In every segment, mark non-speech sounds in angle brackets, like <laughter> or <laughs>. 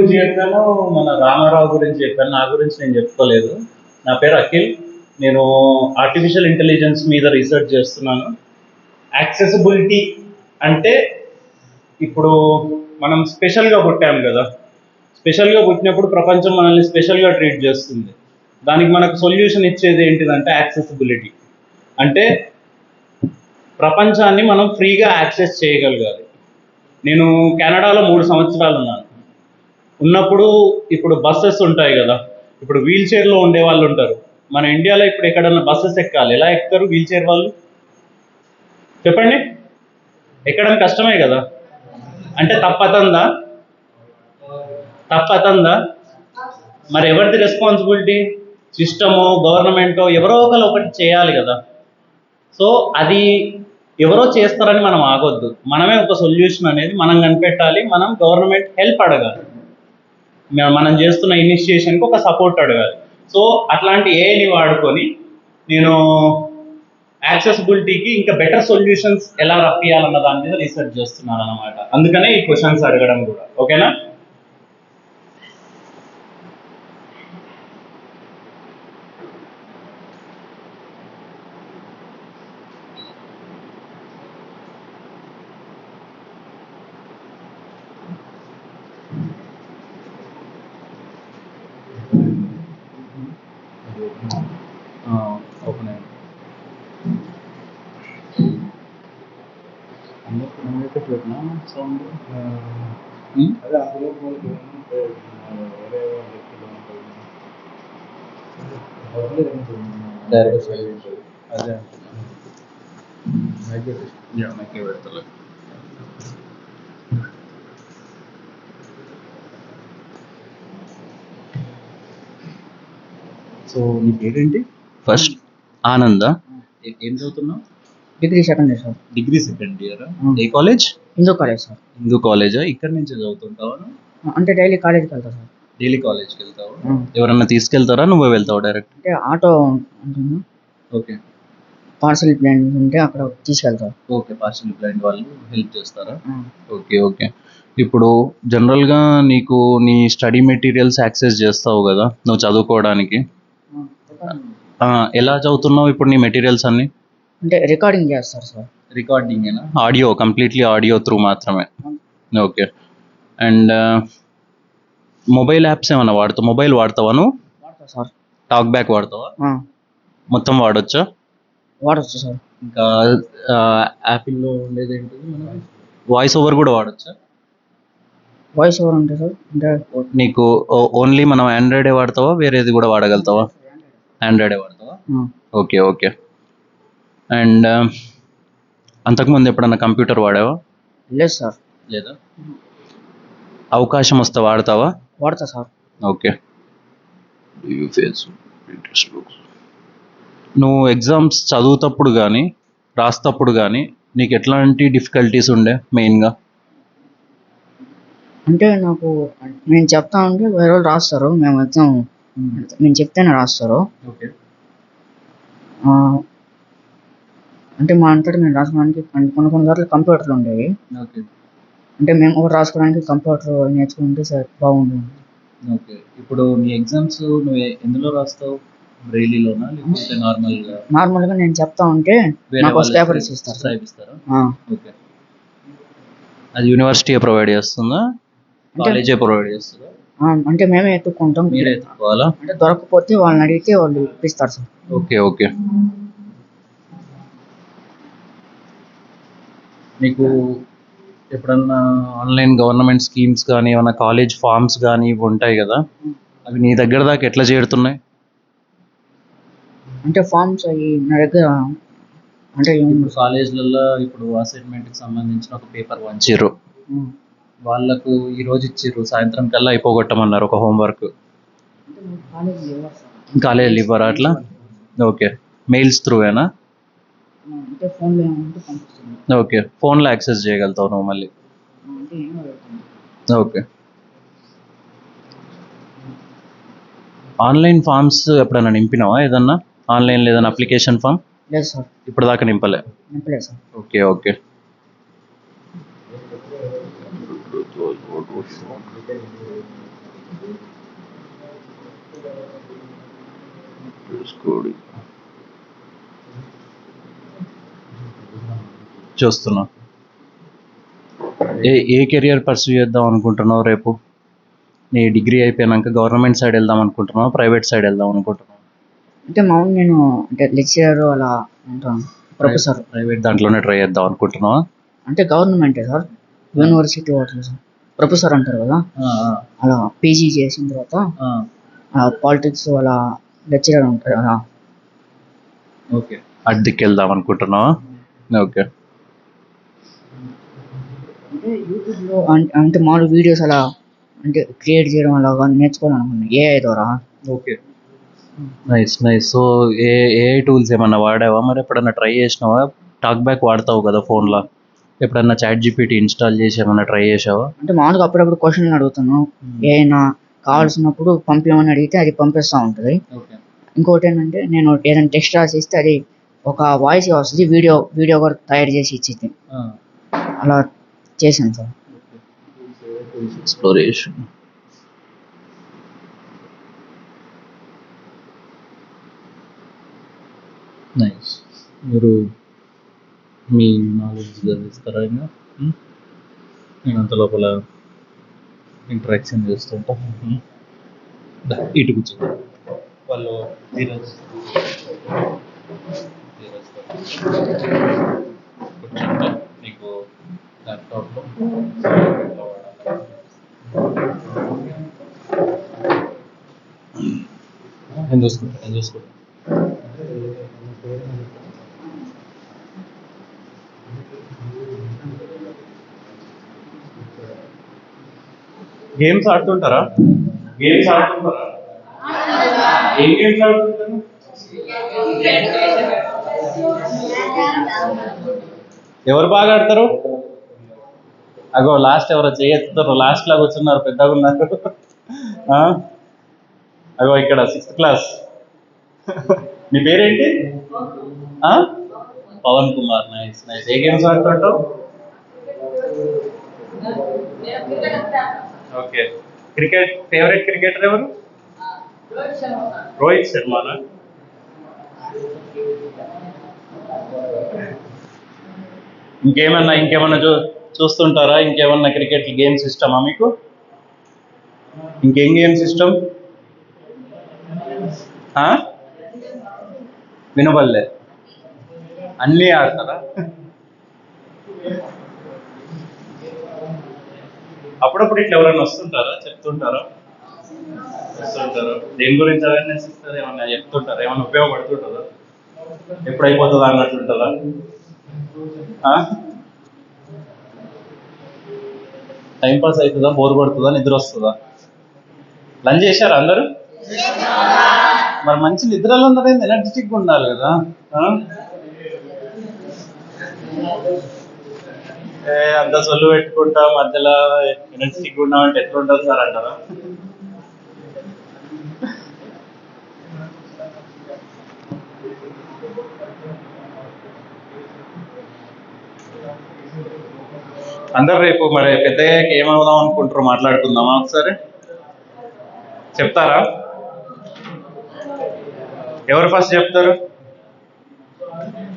గురించి చెప్పాను మన రామారావు గురించి చెప్పాను నా గురించి నేను చెప్పుకోలేదు. నా పేరు అఖిల్. నేను ఆర్టిఫిషియల్ ఇంటెలిజెన్స్ మీద రీసెర్చ్ చేస్తున్నాను. యాక్సెసిబిలిటీ అంటే ఇప్పుడు మనం స్పెషల్గా పుట్టాం కదా. స్పెషల్గా పుట్టినప్పుడు ప్రపంచం మనల్ని స్పెషల్గా ట్రీట్ చేస్తుంది. దానికి మనకు సొల్యూషన్ ఇచ్చేది ఏంటిదంటే యాక్సెసిబిలిటీ అంటే ప్రపంచాన్ని మనం ఫ్రీగా యాక్సెస్ చేయగలగాలి. నేను కెనడాలో మూడు సంవత్సరాలు ఉన్నాను ఉన్నప్పుడు ఇప్పుడు బస్సెస్ ఉంటాయి కదా. ఇప్పుడు వీల్ చైర్లో ఉండే వాళ్ళు ఉంటారు. మన ఇండియాలో ఇప్పుడు ఎక్కడన్నా బస్సెస్ ఎక్కాలి. ఎలా ఎక్కుతారు వీల్ చైర్ వాళ్ళు? చెప్పండి. ఎక్కడం కష్టమే కదా. అంటే తప్పతందా? తప్పతందా? మరి ఎవరిది రెస్పాన్సిబిలిటీ సిస్టమో గవర్నమెంటో ఎవరో ఒకరు ఒకటి చేయాలి కదా. సో అది ఎవరో చేస్తారని మనం ఆగొద్దు. మనమే ఒక సొల్యూషన్ అనేది మనం కనిపెట్టాలి. మనం గవర్నమెంట్ హెల్ప్ అడగాలి. మనం చేస్తున్న ఇనిషియేషన్కి ఒక సపోర్ట్ అడగాలి. సో అట్లాంటి ఏని వాడుకొని నేను యాక్సెసిబిలిటీకి ఇంకా బెటర్ సొల్యూషన్స్ ఎలా రప్పియాలన్న దాని మీద రీసెర్చ్ చేస్తున్నాను అనమాట అందుకనే ఈ క్వశ్చన్స్ అడగడం కూడా. ఓకేనా ఓపెన్ సౌండ్ అదే అందులో మనకి ఏమంటే, ఆ, వేరే వాళ్ళ వ్యక్తులు ఉంటారు. డబ్బులు ఏముంటుంది? Direct అదే మైక్ పెట్టేసి. యా మైకే పెడతలే సో నీ పేరేంటి ఫస్ట్ ఆనంద ఏం చదువుతున్నావు degree second year sir. Degree second year. ఏ college? Hindu college sir. Hindu కాలేజా? ఇక్కడ నుంచి చదువుతుంటావా? అంటే డైలీ కాలేజ్కి వెళ్తా సార్. డైలీ కాలేజ్కి వెళ్తావా. ఎవరన్నా తీసుకెళ్తారా? నువ్వే వెళ్తావా డైరెక్ట్? అంటే ఆటో ఉంటుంది. ఓకే. పార్సల్ ప్లాన్ ఉంటే అక్కడ తీసుకెళ్తా. ఓకే పార్షల్ బ్లైండ్ వాళ్ళు హెల్ప్ చేస్తారా? Okay okay. ఇప్పుడు జనరల్గా నీకు నీ స్టడీ మెటీరియల్స్ యాక్సెస్ చేస్తావు కదా నువ్వు చదువుకోవడానికి. ఎలా చదువుతున్నావు ఇప్పుడు నీ మెటీరియల్స్ అన్ని? అంటే రికార్డింగ్ చేస్తారు sir recording audio completely audio through మాత్రమే. ఓకే అండ్ మొబైల్ యాప్స్ ఏమైనా వాడతావు మొబైల్ వాడతావా నువ్వు? వాడతా సార్ టాక్ బ్యాక్ వాడతావా? మొత్తం వాడొచ్చా? వాడచ్చు సార్ ఇంకా యాపిల్లో ఉండేది ఏంటిది వాయిస్ ఓవర్ కూడా వాడొచ్చా? వాయిస్ ఓవర్ ఉంటుంది సార్ అంటే నీకు ఓన్లీ మనం ఆండ్రాయిడే వాడతావా? వేరేది కూడా వాడగలుగుతావా? ఆండ్రాయిడే వాడతావా? ఓకే ఓకే అండ్ అంతకుముందు ఎప్పుడన్నా కంప్యూటర్ వాడావా? లేదు సార్. లేదా? అవకాశం వస్తే వాడతావా? వాడతా సార్. ఓకే. నువ్వు ఎగ్జామ్స్ చదువుతప్పుడు కానీ రాస్తప్పుడు కానీ నీకు ఎట్లాంటి డిఫికల్టీస్ ఉండే మెయిన్గా? అంటే నాకు నేను చెప్తా ఉంటే వేరే వాళ్ళు రాస్తారు. మేము ఎగ్జామ్ నేను చెప్తేనే రాస్తారు. ఓకే. అంటే మా అంతటా మేము రాసుకోవడానికి కొన్ని కొన్ని సార్లు కంప్యూటర్లు ఉండేవి. ఓకే. అంటే మేము కూడా రాసుకోవడానికి కంప్యూటర్ నేర్చుకుంటే సార్ బాగుంటుంది ఓకే. ఇప్పుడు నీ ఎగ్జామ్స్ నువ్వు ఎందులో రాస్తావు? బ్రెయిలీలోనా లేకపోతే నార్మల్గా నార్మల్గా నేను చెప్తా ఉంటే నాకు ఒక పేపర్ ఇస్తారు సార్ ఇస్తారా. ఆ, ఓకే. అది యూనివర్సిటీ ప్రొవైడ్ చేస్తుందా? కాలేజే ప్రొవైడ్ చేస్తుందా? అంటే మేమే ఎత్తుక్కుంటాం. మీరే ఎత్తుకోవాలా? అంటే దొరకకపోతే వాళ్ళని అడిగితే వాళ్ళు ఇప్పిస్తారు సార్. Okay okay. నీకు ఎప్పుడన్నా ఆన్లైన్ గవర్నమెంట్ స్కీమ్స్ కానీ ఏమైనా కాలేజ్ ఫార్మ్స్ కానీ ఇవి ఉంటాయి కదా? అవి నీ దగ్గర దాకా ఎట్లా చేరుతున్నాయి? అంటే ఫామ్స్ అవి నా దగ్గర అంటే ఇప్పుడు కాలేజ్లలో ఇప్పుడు అసైన్మెంట్కి సంబంధించిన ఒక పేపర్ వంచిర్రు ఉమ్. వాళ్ళకు ఈ రోజు ఇచ్చిర్రు. సాయంత్రం కల్లా అయిపోగొట్టమన్నారు ఒక హోంవర్క్ మీకు కాలేజీలో ఇవ్వరు అట్లా? ఓకే మెయిల్స్ త్రూవేనా అంటే ఫోన్లో ఓకే. ఫోన్లో యాక్సెస్ చేయగలుగుతావు నువ్వు మళ్ళీ? ఓకే. ఆన్లైన్ ఫామ్స్ ఎప్పుడైనా నింపినావా ఏదన్నా? ఆన్లైన్లో ఏదైనా అప్లికేషన్ ఫామ్? లేదు సార్. ఇప్పుడు దాకా నింపలే? సార్. Okay okay. చూసుకోడు చూస్తున్నా. ఏ ఏ కెరియర్ పర్సూ చేద్దాం అనుకుంటున్నావు రేపు? నీ డిగ్రీ అయిపోయాక గవర్నమెంట్ సైడ్ వెళ్దాం అనుకుంటున్నావు ప్రైవేట్ సైడ్ వెళ్దాం అనుకుంటున్నావు? అంటే మామూలు నేను అంటే లెక్చరర్ అలా ప్రొఫెసర్ ప్రైవేట్ దాంట్లోనే ట్రై చేద్దాం అనుకుంటున్నావా? అంటే గవర్నమెంటే సార్? యూనివర్సిటీ వాటిలో సార్. ప్రొఫెసర్ అంటారు కదా? అలా పీజీ చేసిన తర్వాత పాలిటిక్స్ అలా లెక్చరర్ ఉంటారు అలా ఓకే. అడ్దికి వెళ్దాం అనుకుంటున్నావా? ఓకే. అంటే యూట్యూబ్లో అంటే అంటే మామూలు వీడియోస్ అలా అంటే క్రియేట్ చేయడం అలా నేర్చుకోవాలనుకున్నాను ఏఐ ద్వారా. ఓకే. Nice nice. సో ఏ ఏ టూల్స్ ఏమన్నా వాడావా? మరి ఎప్పుడన్నా ట్రై చేసినావా? టాక్ బ్యాక్ వాడతావు కదా ఫోన్లో. ఎప్పుడన్నా చాట్ జీపీటీ ఇన్స్టాల్ చేసి ఏమన్నా ట్రై చేసావా అంటే మామూలుగా అప్పుడప్పుడు క్వశ్చన్లు అడుగుతాను. ఏమైనా కావాల్సినప్పుడు పంపించమని అడిగితే అది పంపిస్తూ ఉంటుంది. ఓకే. ఇంకోటి ఏంటంటే నేను ఏదైనా టెక్స్ట్ రాసి ఇస్తే అది ఒక వాయిస్ వస్తుంది వీడియో వీడియో కూడా తయారు చేసి ఇచ్చింది. అలా చేశాను సార్. ఎక్స్ప్లోరేషన్ నైస్ మీరు మీ నాలెడ్జ్ చదివిస్తారా ఇంకా? Hmm? నేను అంత లోపల ఇంటరాక్షన్ చేస్తుంటా Hmm? ఇటు కూర్చో. వాళ్ళు ధీరజ్. ధీరజ్. కూర్చుంటే నీకు ల్యాప్టాప్లో ఎట్లా వాడాలి నేను చూసుకుంటా నేను చూసుకుంటా గేమ్స్ ఆడుతుంటారా? గేమ్స్ ఆడుతుంటారా? ఏం గేమ్స్ ఆడుతుంటారు? ఎవరు బాగా ఆడతారు? అగో లాస్ట్ ఎవరో చేయెత్తుతారు లాస్ట్ లాగా కూర్చున్నారు పెద్దగా ఉన్నారు ఆ? అగో ఇక్కడ సిక్స్త్ క్లాస్ మీ పేరేంటి? ఆ? పవన్ కుమార్. నైస్ నైస్ ఏ గేమ్స్ ఆడుతుంటావు? ఓకే. క్రికెట్ ఫేవరెట్ క్రికెటర్ ఎవరు? రోహిత్ శర్మనా? ఇంకేమన్నా ఇంకేమన్నా చూ చూస్తుంటారా? ఇంకేమన్నా క్రికెట్ గేమ్స్ ఇష్టమా మీకు? ఇంకేం గేమ్స్ ఇష్టం? ఆ? అన్నీ ఆడతారా? అప్పుడప్పుడు ఇట్లా ఎవరైనా వస్తుంటారా? చెప్తుంటారా? వస్తుంటారు? దేని గురించి అవేర్నెస్ ఇస్తారు? ఏమన్నా చెప్తుంటారా? ఏమైనా ఉపయోగపడుతుంటారా? ఎప్పుడు అయిపోతుందా అన్నట్టుంటుందా టైం పాస్ అవుతుందా? బోర్ కొడుతుందా? నిద్ర వస్తుందా? లంచ్ చేశారా అందరూ? మరి మంచి నిద్రలో ఉన్నది ఎనర్జెటిక్ ఉండాలి కదా. అంత సొల్లు పెట్టుకుంటా మధ్యలో ఎనర్జెటిక్ ఉన్నామంటే ఎట్లుంటుంది సార్ అంటారా? అందరు రేపు మరి పెద్దయ్య ఏమవుదాం అనుకుంటారు మాట్లాడుకుందామా ఒకసారి? చెప్తారా? ఎవరు ఫస్ట్ చెప్తారు?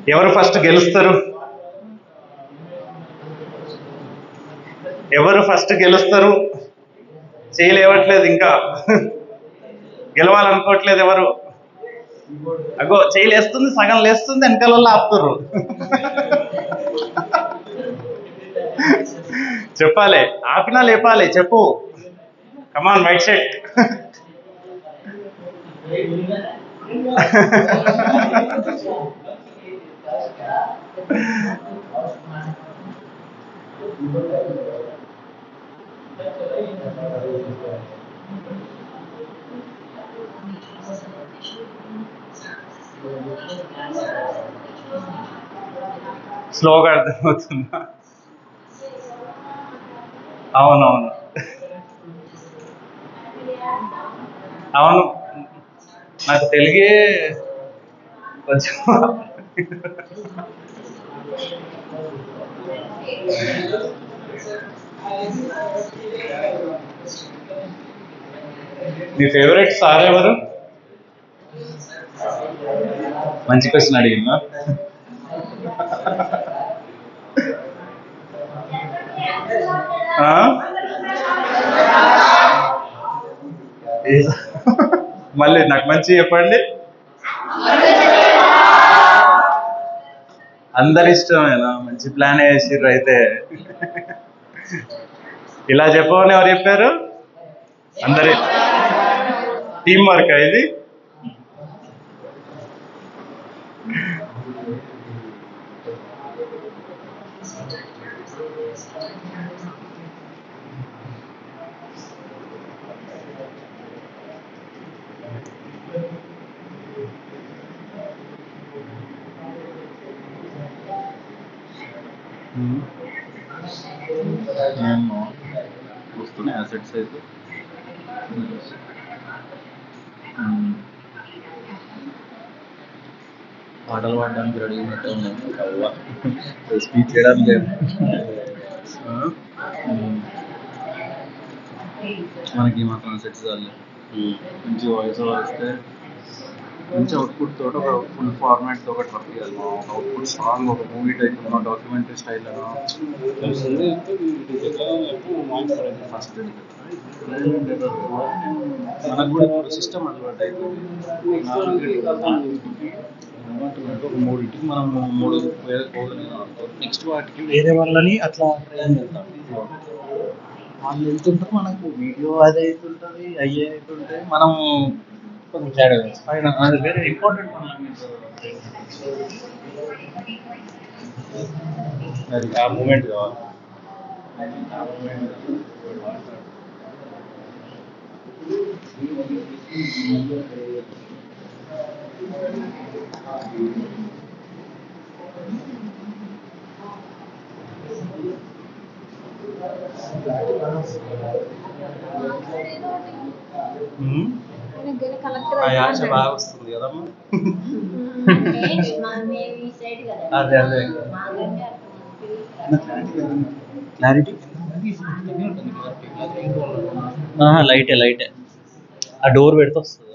ఎవరు ఫస్ట్ గెలుస్తారు? ఎవరు ఫస్ట్ గెలుస్తారు? చేయలేవట్లేదు ఇంకా. గెలవాలనుకోవట్లేదు ఎవరు? అగో చేయి లేస్తుంది సగం లేస్తుంది వెనకాల ఆపుతారు. చెప్పాలి ఆపినా లేపాలి చెప్పు. కమాన్ వైట్ సెట్ స్లోగా అర్థమవుతుందా? అవునవును. అవును. నాకు తెలుగే కొంచెం మీ ఫేవరెట్ సార్ ఎవరు? మంచి క్వశ్చన్ అడిగిందా ఆ? ఏ- మళ్ళీ నాకు మంచి చెప్పండి. అందరి ఇష్టమేనా? మంచి ప్లాన్ వేసిర్రు అయితే. ఇలా చెప్పమని ఎవరు చెప్పారు? అందరి టీం వర్క్ ఇది? వస్తున్నాయి అసెట్స్ అయితే. పాటలు పాడడానికి రెడీ ఉన్నట్టు ఉన్నాయి. స్పీచ్ చేయడం లేదు. మనకి మాత్రం సెట్స్ చాలు. మంచి వాయిస్ ఓవర్ ఇస్తే మంచి అవుట్పుట్ తోటి ఒక ఫుల్ ఫార్మాట్తో ఒకటి వర్క్ చేయాలి ఒక అవుట్పుట్ సాంగ్ ఒక మూవీ టైప్ డాక్యుమెంటరీ స్టైల్ తెలిసింది ఫస్ట్ మనకు కూడా ఇప్పుడు సిస్టమ్ అలవాటు అయిపోయింది. ఒక మూడింటికి మనం మూడు వేరే నెక్స్ట్ వాటికి వేరే వాళ్ళని అట్లా వాళ్ళు వెళ్తుంటారు మనకు వీడియో అది అవుతుంటుంది అయ్యే అవుతుంటాయి మనం కొంచెం తేడా పైన అది వేరే ఇంపార్టెంట్ అది ఆ మూమెంట్ కావాలి ఆ మూమెంట్ కలెక్టర్ ఆ యాస బాగా వస్తుంది కదమ్మా. అదే, అదే. క్లారిటీ? లైటే లైటే. ఆ డోర్ పెడితే వస్తుంది.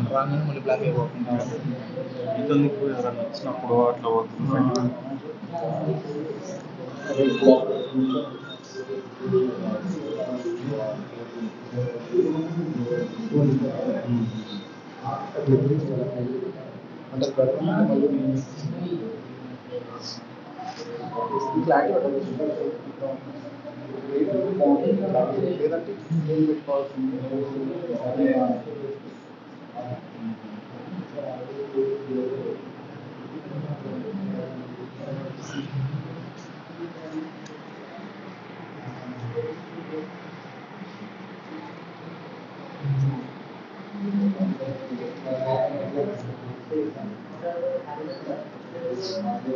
రాగానే మళ్ళీ బ్లాక్ అయిపోకుండా ఇతనికి ఎవరైనా వచ్చినప్పుడు అట్లా పోతుంది అంటే పెడతాం మళ్ళీ క్లారిటీ లేదంటే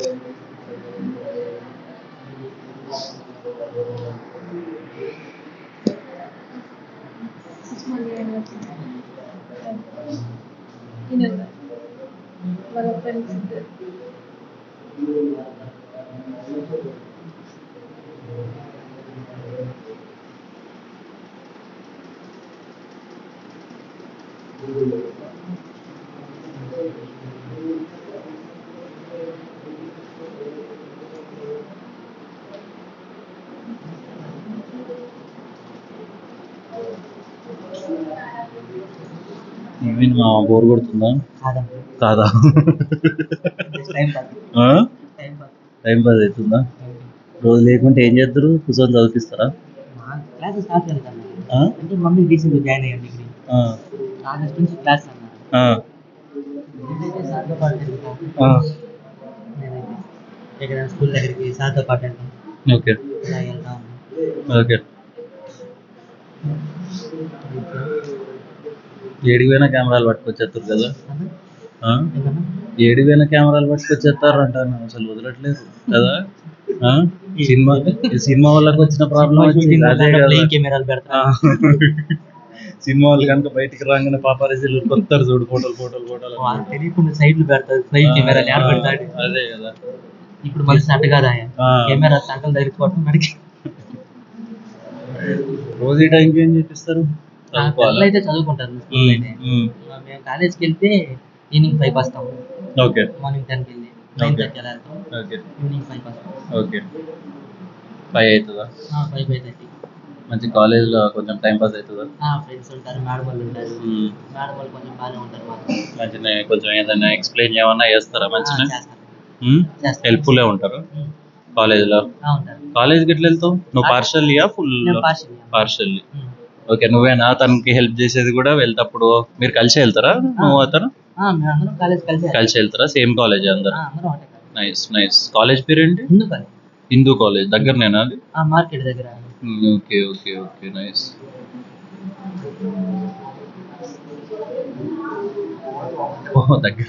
ఏం పెట్టుకోవాల్సింది వాళ్ళ ఫ్రెండ్స్ ఈవెన్ మా బోర్ కొడుతుందా? కాదా? టైం పాస్ అవుతుందా? రోజు లేకుంటే ఏం చేద్దరు కూర్చొని చదివిస్తారా? అంటే మమ్మీ జాయిన్ అయ్యాను డిగ్రీ ఆగస్ట్ నుంచి క్లాస్ అన్నారు. స్కూల్ దగ్గరికి సార్తో పాటు వెళ్తాం ఓకే ఓకే. ఏడిపోయిన కెమెరాలు పట్టుకొచ్చేస్తారు కదా? ఆ? ఏడిపోయిన కెమెరాలు పట్టుకొచ్చేస్తారు అంటాను అసలు వదలట్లేదు కదా? సినిమా సినిమా వాళ్ళకి వచ్చిన ప్రాబ్లం సినిమా వాళ్ళు కనుక బయటికి రాగానే పాపారీసీలు కొత్తారు చూడు ఫోటోలు ఫోటోలు ఫోటోలు. తెలియకుండా సైడ్లు పెడతారు. సైడ్ కెమెరాలు పెడతాడు అదే కదా. ఇప్పుడు మళ్ళీ సంట కాదా. కెమెరా సంటలు దగ్గరికి మనకి. రోజు టైంకి ఏం చేపిస్తారు? చదువుకోవాలా? అయితే చదువుకుంటారు. మేము కాలేజ్కి వెళ్తే ఈవినింగ్ ఫైవ్ వస్తాం ఓకే. మార్నింగ్ టెన్కి వెళ్ళి నైన్. థర్టీ అలా వెళ్తాం ఓకే. ఈవినింగ్ ఫైవ్ వస్తాం ఓకే. ఫైవ్ అవుతుందా? Five five thirty. మంచి కాలేజ్లో కొంచెం టైం పాస్ అవుతుందా? ఫ్రెండ్స్ ఉంటారు మేడం వాళ్ళు ఉంటారు. మేడం వాళ్ళు కొంచెం బాగానే ఉంటారు మంచిగా కొంచెం ఏదైనా ఎక్స్ప్లెయిన్ చేయమన్నా చేస్తారా మంచిగా. హెల్ప్ఫుల్లే ఉంటారు? ఆ, ఉంటారు. కాలేజ్కి ఎట్లా వెళ్తావు? నువ్వు పార్షల్లియా ఫుల్ పార్షల్లీ ఓకే నువ్వేనా తనకి హెల్ప్ చేసేది కూడా వెళ్తప్పుడు మీరు కలిసి వెళ్తారా? నువ్వు అతను? కలిసి వెళ్తారా? సేమ్ కాలేజ్ అందరు? నైస్ నైస్ కాలేజ్ పేరు ఏంటి? హిందూ కాలేజ్ హిందూ కాలేజ్ దగ్గరనేనా అది? ఆ మార్కెట్ దగ్గర. ఓకే ఓకే ఓకే నైస్ దగ్గర.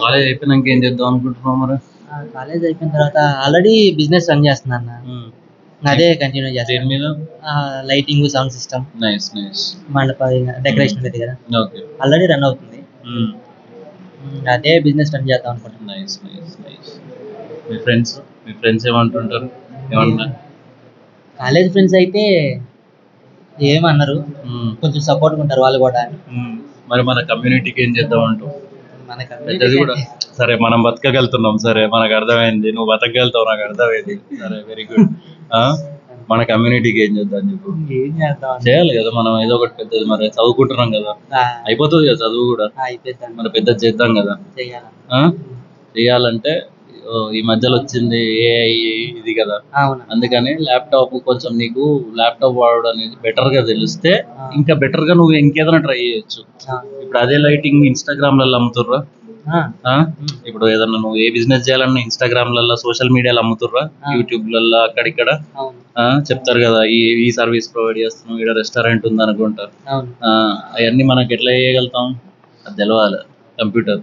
కాలేజ్ అయిపోయినాక ఏం చేద్దాం అనుకుంటున్నావు మరి? కాలేజ్ అయిపోయిన తర్వాత ఆల్రెడీ బిజినెస్ రన్ చేస్తున్నాను. అదే కంటిన్యూ చేస్తాను. మీద? Lighting sound system nice nice మండప decoration ఉంటుంది కదా. ఓకే ఆల్రెడీ రన్ అవుతుంది. అదే బిజినెస్ రన్ చేద్దాం అనుకుంటున్నాను. నైస్ నైస్ నైస్ మీ ఫ్రెండ్స్ మీ ఫ్రెండ్స్ ఏమంటుంటారు? ఏమన్నా కాలేజ్ ఫ్రెండ్స్ అయితే ఏమన్నారు. కొంచెం సపోర్ట్గా ఉంటారు వాళ్ళు కూడా. మరి మన కమ్యూనిటీకి ఏం చేద్దాం కూడా సరే మనం బతకగలుగుతున్నాం. సరే మనకు అర్థమైంది. నువ్వు బతకగలుగుతావు నాకు అర్థమైంది. సరే వెరీ గుడ్ మన కమ్యూనిటీకి ఏం చేద్దాం చెప్పు. చేయాలి కదా మనం ఏదో ఒకటి పెద్దది. మరి చదువుకుంటున్నాం కదా. అయిపోతుంది కదా చదువు కూడా. మరి పెద్దది చేద్దాం కదా? చేయాలంటే ఈ మధ్యలో వచ్చింది ఏఐ ఇది కదా. అందుకని ల్యాప్టాప్ కొంచెం నీకు ల్యాప్టాప్ వాడడం అనేది బెటర్గా తెలిస్తే ఇంకా బెటర్గా నువ్వు ఇంకేదైనా ట్రై చేయొచ్చు. ఇప్పుడు అదే లైటింగ్ ఇన్స్టాగ్రామ్లలో అమ్ముతుర్రా? ఇప్పుడు ఏదన్నా నువ్వు ఏ బిజినెస్ చేయాలన్నా ఇన్స్టాగ్రామ్లలో సోషల్ మీడియాలో అమ్ముతుర్రా. యూట్యూబ్లలో అక్కడిక్కడ? చెప్తారు కదా ఈ ఈ సర్వీస్ ప్రొవైడ్ చేస్తున్నాం ఇక్కడ రెస్టారెంట్ ఉంది అనుకుంటా అవును అవన్నీ మనకి ఎట్లా చేయగలుగుతాం? అది తెలవాలి కంప్యూటర్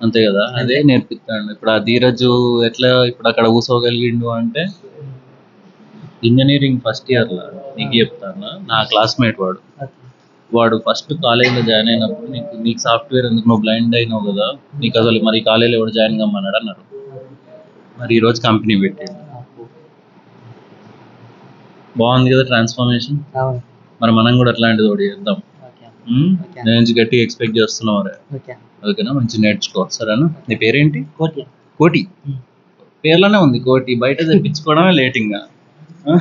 అంతే కదా? అదే నేర్పిస్తాడు. ఇప్పుడు ఆ ధీరజ్ ఎట్లా ఇప్పుడు అక్కడ కూర్చోగలిగిండు అంటే ఇంజనీరింగ్ ఫస్ట్ ఇయర్లో. నీకు చెప్తాను? నా క్లాస్మేట్ వాడు. వాడు ఫస్ట్ కాలేజ్లో జాయిన్ అయినప్పుడు నీకు నీకు సాఫ్ట్వేర్ ఎందుకు నువ్వు బ్లైండ్ అయినావు కదా? నీకు అసలు మరి కాలేజీలో ఎవడు జాయిన్ కమ్మన్నాడు అన్నారు మరి ఈ రోజు కంపెనీ పెట్టాడు. బాగుంది కదా ట్రాన్స్ఫర్మేషన్? మరి మనం కూడా అట్లాంటిది ఒకటి చేద్దాం. నేను నుంచి గట్టిగా ఎక్స్పెక్ట్ చేస్తున్నావు రే. ఓకే ఓకేనా? మంచి నేర్చుకో. సరేనా? నీ పేరేంటి? ఓకే కోటి? ఉమ్. పేర్లోనే ఉంది కోటి. బయట తెప్పించుకోవడమే లేట్ ఇంకా ఆ?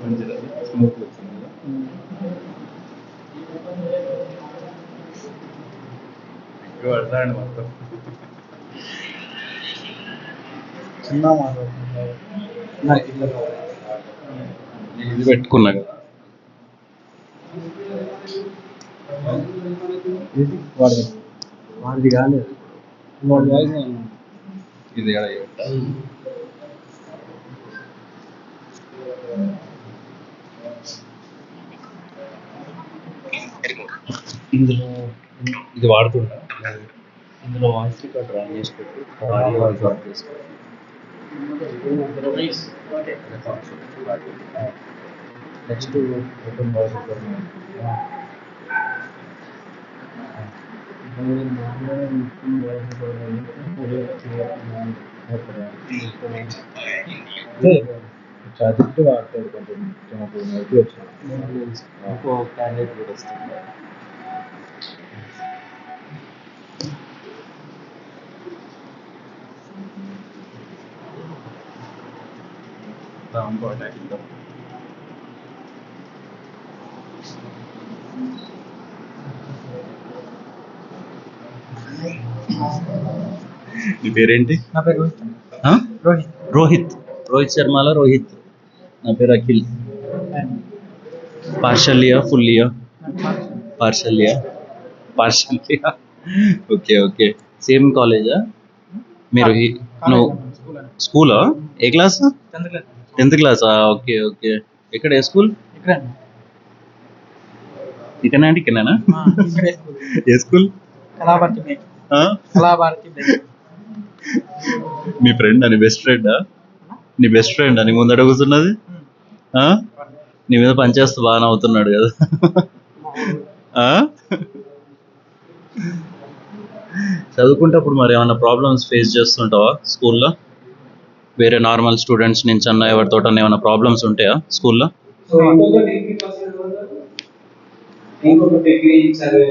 మంచిది స్మూత్ వచ్చింది కదా ఎక్కువ పడతాయండి మొత్తం చిన్న మాట్లాడుతున్నారు నాకు ఇల్లు. కావాలి. నేను ఇది పెట్టుకున్నా. కదా ఇది వాడిది. వాడిది కాలేదు వాడి వాయిస్ నేను ఇది కూడా పెట్టా. ఇందులో ఇది వాడుతుంటా. ఇందులో వాయిస్ రికార్డర్ ఆన్ చేసి పెట్టి. ఆడియో వాయిస్ ఆఫ్ చేసుకో నెక్స్ట్ ఓపెన్ వాయిస్ చదివితే వాడతాడు కొంచెం నాకు నైట్ వచ్చింది ఇంకో క్యాండిడేట్ కూడా వస్తుంది నీ పేరేంటి? నా పేరు రోహిత్. ఆ? రోహిత్. రోహిత్. రోహిత్ శర్మల రోహిత్. నా పేరు అఖిల్. పార్షలియా ఫుల్లియా? పార్షలియా పార్షలియా ఓకే ఓకే. సేమ్ కాలేజా? మీరు నువ్వు స్కూలా? ఏ క్లాస్? టెన్త్ క్లాస్ టెన్త్ క్లాసా? Okay okay. ఎక్కడ? ఏ స్కూల్? ఇక్కడ. ఇక్కడనా అంటే ఏ స్కూల్? కళాభారతి? కళాభారతి మీ ఫ్రెండ్ అని బెస్ట్ ఫ్రెండా? నీ బెస్ట్ ఫ్రెండ్? అని ముందట కూర్చున్నది? ఆ? నీ మీద పనిచేస్తూ బాగా నవ్వుతున్నాడు కదా. ఆ? చదువుకుంటప్పుడు మరి ఏమైనా ప్రాబ్లమ్స్ ఫేస్ చేస్తుంటావా స్కూల్లో? వేరే నార్మల్ స్టూడెంట్స్ నుంచి అన్న ఎవరితో ఏమైనా ప్రాబ్లమ్స్ ఉంటాయా స్కూల్లో? డిగ్రీ ఇంకొక డిగ్రీ చదివే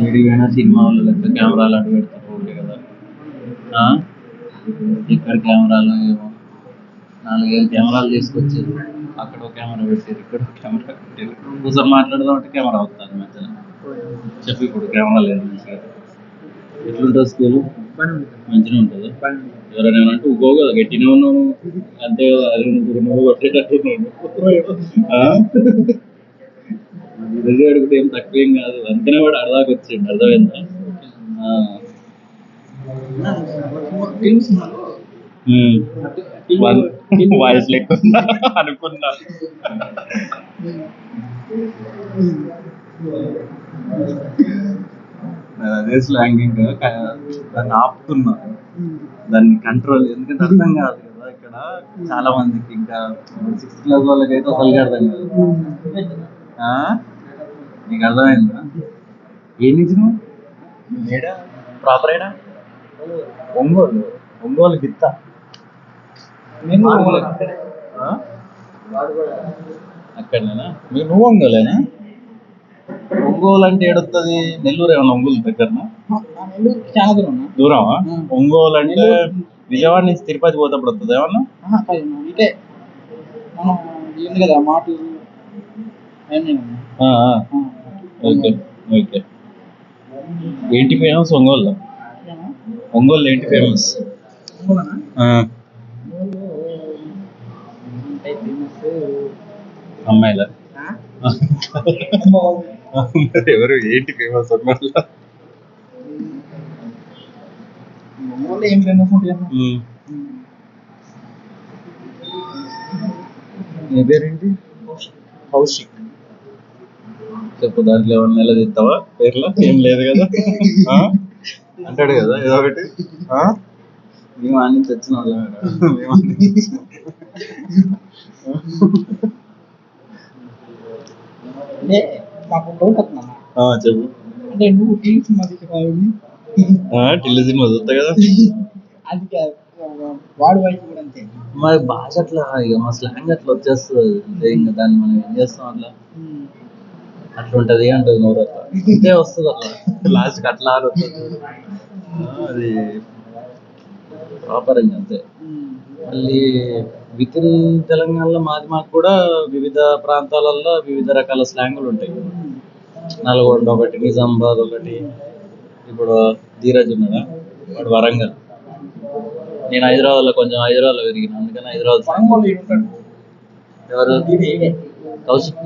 ఏడిపోయినా సినిమా వాళ్ళు లెక్క కెమెరాలు అటు పెడుతూ కదా. ఇక్కడ కెమెరాలు ఏమో నాలుగైదు కెమెరాలు తీసుకొచ్చారు. అక్కడ ఒక కెమెరా పెట్టారు ఇక్కడ ఒక కెమెరా పెట్టారు. కూర్చొని మాట్లాడదాం అంటే కెమెరా వస్తుంది మధ్యలో. చెప్పి ఇప్పుడు కెమెరా లేదు మంచిగా. ఎట్లుంటుంది స్కూల్? మంచిగా ఉంటుంది? ఎవరైనా ఏమన్నా అంటే ఊకో కదా గట్టినే ఉన్నాను అంతే కదా అది నువ్వు నువ్వు కొట్టేటట్టు అడిగితే ఏం తక్కువేం కాదు. అంతనే వాడు అడదాకి వచ్చిండు. అర్థమైందా? వాయిస్ ఉందా? అనుకున్నా. నేను అదే స్లాంగ్ ఇంకా దాన్ని ఆపుతున్నా. దాన్ని కంట్రోల్ ఎందుకంటే అర్థం కాదు కదా ఇక్కడ. చాలా మందికి ఇంకా సిక్స్త్ క్లాస్ వాళ్ళకి అయితే అసలు అర్థం కాదు. ఆ? నీకు అర్థమైందా ఏం నుంచి ఏడా ప్రాపర్ ఏడా ఒంగోలు. ఒంగోలు గిత్త. ఆ? అక్కడనేనా? మీరు నువ్వు ఒంగోలేనా? ఒంగోలు అంటే ఏడొస్తుంది నెల్లూరు ఏమన్నా ఒంగోలు దగ్గరనా? చాలా దూరం దూరమా? ఒంగోలు అంటే విజయవాడ నుంచి తిరుపతి పోతప్పుడు వస్తుంది ఏమన్నా? మనం ఇది ఉంది కదా మాటు ఓకే ఓకే. ఏంటి ఫేమస్ ఒంగోలు? ఒంగోలు ఏంటి ఫేమస్? అమ్మాయిల? ఎవరు ఏంటి ఫేమస్ ఒంగోలు ఏం ఫేమస్ పేరేంటి? కౌశిక్. చెప్పు దాంట్లో ఏమన్నా నెల తీస్తావా? పేర్లో? ఏం లేదు కదా? అంటాడు కదా ఏదో ఒకటి. ఆ? మేము ఆ నుంచి వచ్చిన వాళ్ళం మేము చెప్పు. అంటే నువ్వు టీవీ సినిమా టిల్లు చూస్తా కదా. అది కాదు వాడు వాయిస్ కూడా అంతే. మరి భాష అట్లా ఇక మా స్లాంగ్ అట్లా వచ్చేస్తుంది. ఇంకా దాన్ని మనం ఏం చేస్తాం అట్లా? అట్లా ఉంటది అంటది నోరు అట్లా. అంతే వస్తుంది అట్లా. లాస్ట్కి అట్లా ఆడుతుంది అది ప్రాపర్ అంతే. మళ్ళీ విత్ ఇన్ తెలంగాణలో మాది మాకు కూడా వివిధ ప్రాంతాలలో వివిధ రకాల స్లాంగులు ఉంటాయి. నల్గొండ ఒకటి నిజామాబాద్ ఒకటి ఇప్పుడు ధీరజ్ ఉన్నాడా వాడు వరంగల్. నేను హైదరాబాద్లో కొంచెం హైదరాబాద్లో పెరిగిన అందుకని హైదరాబాద్. ఎవరు? కౌశిక్.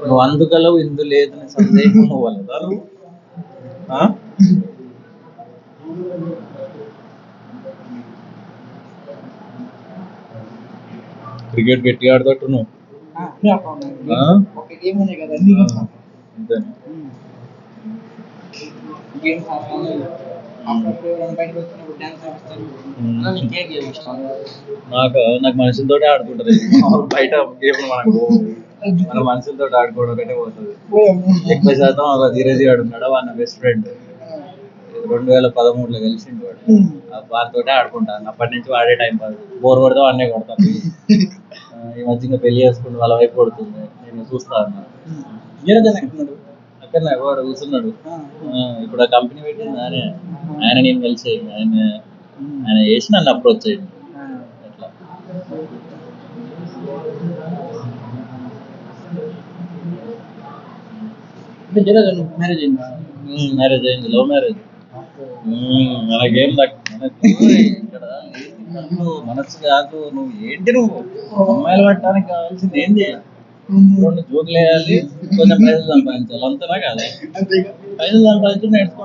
నువ్వు అందుకలవు ఇందు లేదని సందేహం వలదా నువ్వు? ఆ? క్రికెట్ గట్టిగా ఆడుతట్టు నువ్వు? నీకు నాకు మనుషులతోటే ఆడుకుంటారు. <laughs> బయట గేమ్ మనకు మన మనుషులతో ఆడుకోవడం ఒకటే పోతుంది. ఎక్కువ శాతం ఒక ధీరజీ గాడు ఉన్నాడు నా బెస్ట్ ఫ్రెండ్ రెండు వేల పదమూడులో కలిసిండు వాడు. ఆ వాడితోటే ఆడుకుంటాను. అప్పటి నుంచి వాడే టైం పాస్ బోర్ కొడితే వాడినే కొడతాను. ఈ మధ్య ఇంకా పెళ్ళి చేసుకుంటూ వాళ్ళ వైపు కొడుతుంది. నేను చూస్తా ఉన్నా ధీరజ్ ఎక్కడున్నాడు అక్కడ? వాడు కూర్చున్నాడు. ఇప్పుడు ఆ కంపెనీ పెట్టింది ఆయన. ఆయన నేను కలిసి ఆయన ఆయన వేసి నన్ను అప్రోచ్ అయ్యింది అట్లా. మ్యారేజ్ అయిందా? మ్యారేజ్ అయింది లవ్ మ్యారేజ్ మనకేం మనసు కాదు నువ్వు ఏంటి నువ్వు? అమ్మాయిలు పట్టడానికి కావాల్సింది ఏంటి రెండు జోకులు వేయాలి కొంచెం పైసలు సంపాదించాలి అంతనా కాదు? పైసలు సంపాదించి నేర్చుకోండి.